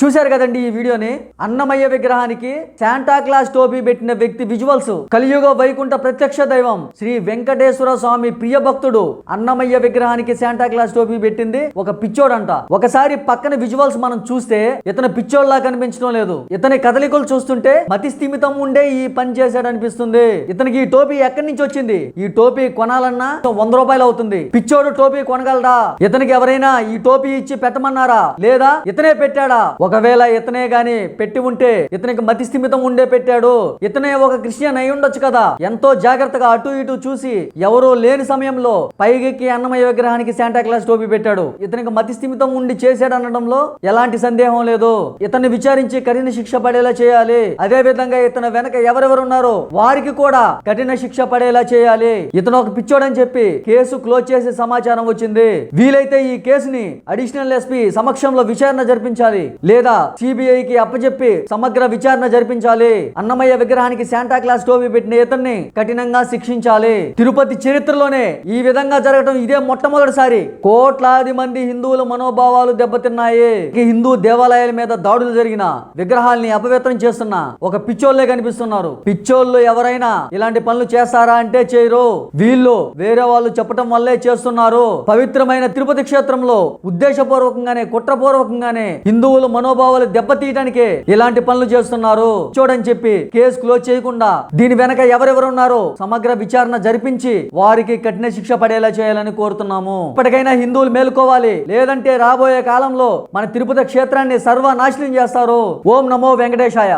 చూశారు కదండి ఈ వీడియోని? అన్నమయ్య విగ్రహానికి శాంటా క్లాస్ టోపీ పెట్టిన వ్యక్తి విజువల్స్. కలియుగ వైకుంఠ ప్రత్యక్ష దైవం శ్రీ వెంకటేశ్వర స్వామి ప్రియ భక్తుడు అన్నమయ్య విగ్రహానికి శాంటా క్లాస్ టోపీ పెట్టింది ఒక పిచ్చోడంట. ఒకసారి పక్కన విజువల్స్ మనం చూస్తే ఇతను పిచ్చోడ్లా కనిపించడం లేదు. ఇతని కదలికలు చూస్తుంటే మతి స్థిమితం ఉండే ఈ పని చేశాడు అనిపిస్తుంది ఇతనికి ఈ టోపీ ఎక్కడి నుంచి వచ్చింది? ఈ టోపీ కొనాలన్నా వంద రూపాయలు అవుతుంది. పిచ్చోడు టోపీ కొనగలడా? ఇతనికి ఎవరైనా ఈ టోపీ ఇచ్చి పెట్టమన్నారా? లేదా ఇతనే పెట్టాడా? ఒకవేళ ఇతనే గాని పెట్టి ఉంటే ఇతనికి మతి స్థిమితం ఉండే పెట్టాడు. ఇతనే ఒక క్రిస్టియన్ అయి ఉండొచ్చు కదా. ఎంతో జాగ్రత్తగా అటు ఇటు చూసి ఎవరో లేని సమయంలో పైకెక్కి అన్నమయ్య విగ్రహానికి శాంటా క్లాస్ టోపీ పెట్టాడు. ఇతనికి మతి స్థిమితం ఉండి చేశాడు అనడంలో ఎలాంటి సందేహం లేదు. ఇతన్ని విచారించి కఠిన శిక్ష పడేలా చేయాలి. అదే విధంగా ఇతను వెనక ఎవరెవరు ఉన్నారో వారికి కూడా కఠిన శిక్ష పడేలా చేయాలి. ఇతను ఒక పిచ్చోడని చెప్పి కేసు క్లోజ్ చేసే సమాచారం వచ్చింది. వీలైతే ఈ కేసుని అడిషనల్ ఎస్పీ సమక్షంలో విచారణ జరిపించాలి. లేదా సిబిఐకి అప్పచెప్పి సమగ్ర విచారణ జరిపించాలి. అన్నమయ్య విగ్రహానికి శాంటా క్లాస్ టోపీ పెట్టిన ఇతన్ని కఠినంగా శిక్షించాలి. తిరుపతి చరిత్రలోనే ఈ విధంగా జరగడం ఇదే మొట్టమొదటిసారి. కోట్లాది మంది హిందువుల మనోభావాలు దెబ్బతిన్నాయి. హిందూ దేవాలయాల మీద దాడులు జరిగిన విగ్రహాల్ని అపవిత్రం చేస్తున్న ఒక పిచ్చోళ్ళే కనిపిస్తున్నారు. పిచ్చోళ్ళు ఎవరైనా ఇలాంటి పనులు చేస్తారా అంటే చేయరు. వీళ్ళు వేరే వాళ్ళు చెప్పటం వల్లే చేస్తున్నారు. పవిత్రమైన తిరుపతి క్షేత్రంలో ఉద్దేశపూర్వకంగానే కుట్రపూర్వకంగానే హిందువుల మనోభావాలు దెబ్బతీయడానికే ఇలాంటి పనులు చేస్తున్నారు. చూడని చెప్పి కేసు క్లోజ్ చేయకుండా దీని వెనక ఎవరెవరు ఉన్నారో సమగ్ర విచారణ జరిపించి వారికి కఠిన శిక్ష పడేలా చేయాలని కోరుతున్నాము. ఇప్పటికైనా హిందువులు మేలుకోవాలి. లేదంటే రాబోయే కాలంలో మన తిరుపతి క్షేత్రాన్ని సర్వనాశనం చేస్తారు. ఓం నమో వెంకటేశాయ.